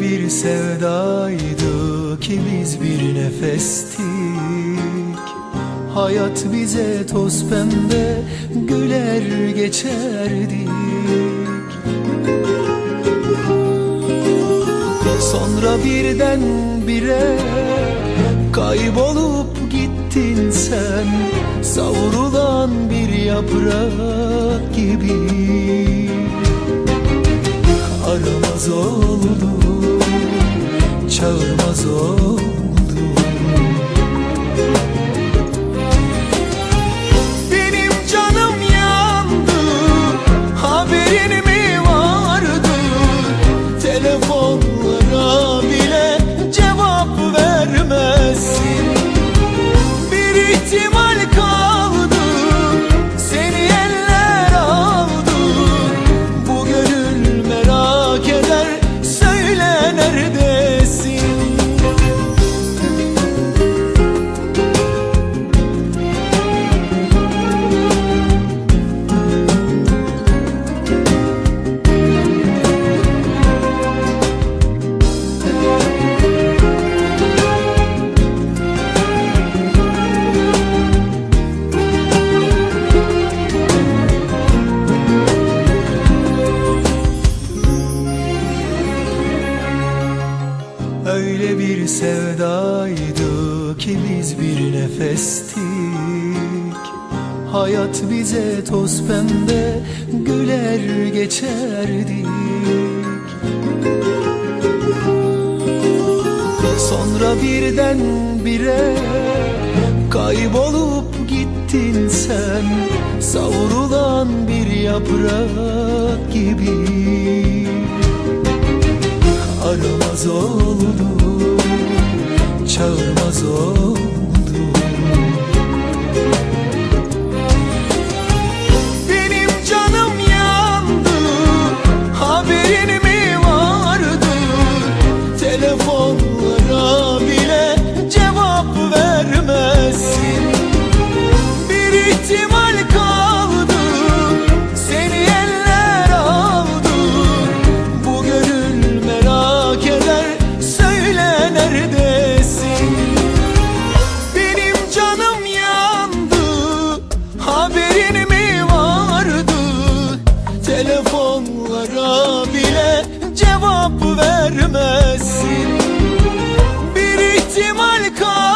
bir sevdaydı ki biz bir nefestik. Hayat bize toz pembe güler geçerdik Sonra birden bire kaybolup gittin sen Savrulan bir yaprak gibi. Aramaz oldum, çağırmaz oldum Benim canım yandı, haberin mi vardı? Telefonlara bile cevap vermezsin. Bir ihtimal kaldı, Öyle bir sevdaydı ki biz bir nefestik. Hayat bize toz pembe güler geçerdik Sonra birden bire kaybolup gittin sen Savrulan bir yaprak gibi. Aramaz oldum, çağırmaz Telefonlara bile cevap vermezsin. Bir ihtimal kaldı,